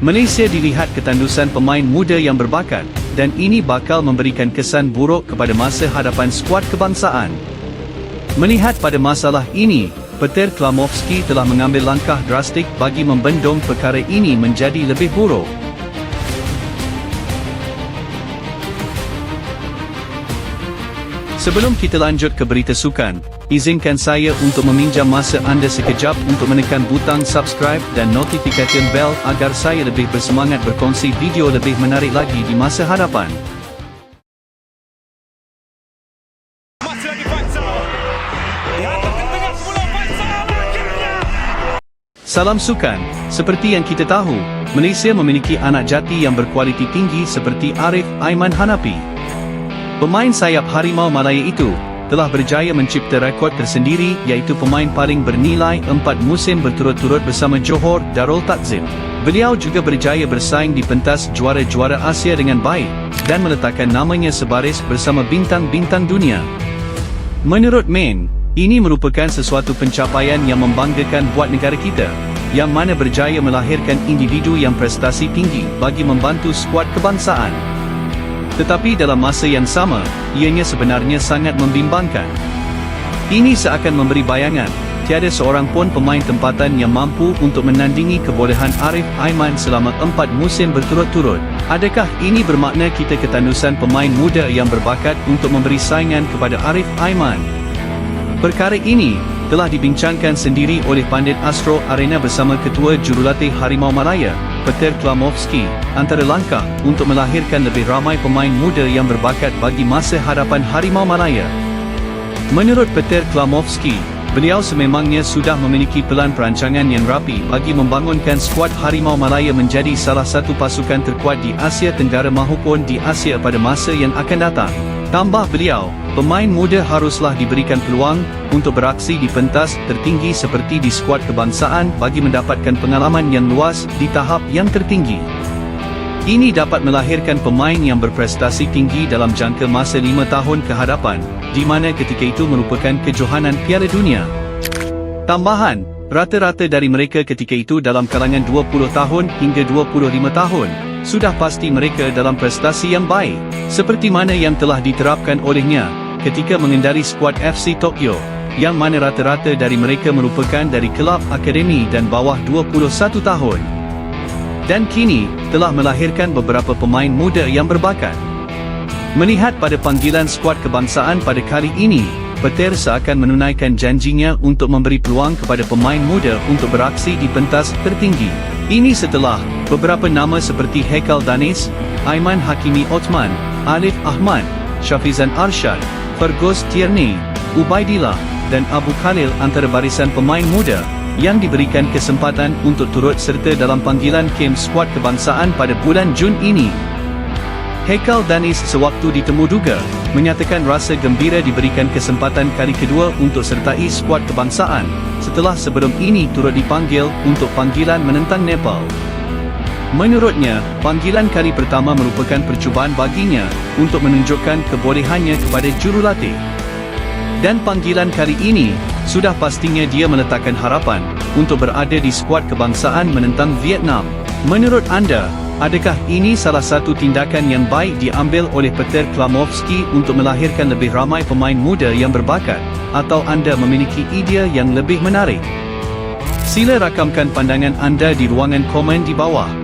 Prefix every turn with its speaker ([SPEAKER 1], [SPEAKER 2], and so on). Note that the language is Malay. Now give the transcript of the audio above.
[SPEAKER 1] Malaysia dilihat ketandusan pemain muda yang berbakat dan ini bakal memberikan kesan buruk kepada masa hadapan skuad kebangsaan. Melihat pada masalah ini, Peter Klamovski telah mengambil langkah drastik bagi membendung perkara ini menjadi lebih buruk. Sebelum kita lanjut ke berita sukan, izinkan saya untuk meminjam masa anda sekejap untuk menekan butang subscribe dan notifikasi bell agar saya lebih bersemangat berkongsi video lebih menarik lagi di masa hadapan. Salam sukan, seperti yang kita tahu, Malaysia memiliki anak jati yang berkualiti tinggi seperti Arif Aiman Hanapi. Pemain sayap Harimau Malaya itu telah berjaya mencipta rekod tersendiri iaitu pemain paling bernilai empat musim berturut-turut bersama Johor Darul Takzim. Beliau juga berjaya bersaing di pentas juara-juara Asia dengan baik dan meletakkan namanya sebaris bersama bintang-bintang dunia. Menurut Main, ini merupakan sesuatu pencapaian yang membanggakan buat negara kita, yang mana berjaya melahirkan individu yang prestasi tinggi bagi membantu skuad kebangsaan. Tetapi dalam masa yang sama, ianya sebenarnya sangat membimbangkan. Ini seakan memberi bayangan, tiada seorang pun pemain tempatan yang mampu untuk menandingi kebolehan Arif Aiman selama empat musim berturut-turut. Adakah ini bermakna kita ketandusan pemain muda yang berbakat untuk memberi saingan kepada Arif Aiman? Perkara ini telah dibincangkan sendiri oleh pandit Astro Arena bersama Ketua Jurulatih Harimau Malaya, Peter Klamovski, antara langkah untuk melahirkan lebih ramai pemain muda yang berbakat bagi masa hadapan Harimau Malaya. Menurut Peter Klamovski, beliau sememangnya sudah memiliki pelan perancangan yang rapi bagi membangunkan skuad Harimau Malaya menjadi salah satu pasukan terkuat di Asia Tenggara mahupun di Asia pada masa yang akan datang. Tambah beliau, pemain muda haruslah diberikan peluang untuk beraksi di pentas tertinggi seperti di skuad kebangsaan bagi mendapatkan pengalaman yang luas di tahap yang tertinggi. Ini dapat melahirkan pemain yang berprestasi tinggi dalam jangka masa lima tahun ke hadapan, di mana ketika itu merupakan kejohanan Piala Dunia. Tambahan, rata-rata dari mereka ketika itu dalam kalangan 20 tahun hingga 25 tahun, sudah pasti mereka dalam prestasi yang baik, seperti mana yang telah diterapkan olehnya ketika mengendari skuad FC Tokyo, yang mana rata-rata dari mereka merupakan dari kelab akademi dan bawah 21 tahun. Dan kini, telah melahirkan beberapa pemain muda yang berbakat. Melihat pada panggilan skuad kebangsaan pada kali ini, Peter seakan menunaikan janjinya untuk memberi peluang kepada pemain muda untuk beraksi di pentas tertinggi. Ini setelah beberapa nama seperti Hekal Danis, Aiman Hakimi Othman, Alif Ahmad, Syafizan Arshad, Fergus Tierney, Ubaidillah, dan Abu Khalil antara barisan pemain muda yang diberikan kesempatan untuk turut serta dalam panggilan kem skuad kebangsaan pada bulan Jun ini. Hekal Danis sewaktu ditemu duga, menyatakan rasa gembira diberikan kesempatan kali kedua untuk sertai skuad kebangsaan, setelah sebelum ini turut dipanggil untuk panggilan menentang Nepal. Menurutnya, panggilan kali pertama merupakan percubaan baginya untuk menunjukkan kebolehannya kepada jurulatih. Dan panggilan kali ini, sudah pastinya dia meletakkan harapan untuk berada di skuad kebangsaan menentang Vietnam. Menurut anda, adakah ini salah satu tindakan yang baik diambil oleh Peter Klamovski untuk melahirkan lebih ramai pemain muda yang berbakat, atau anda memiliki idea yang lebih menarik? Sila rakamkan pandangan anda di ruangan komen di bawah.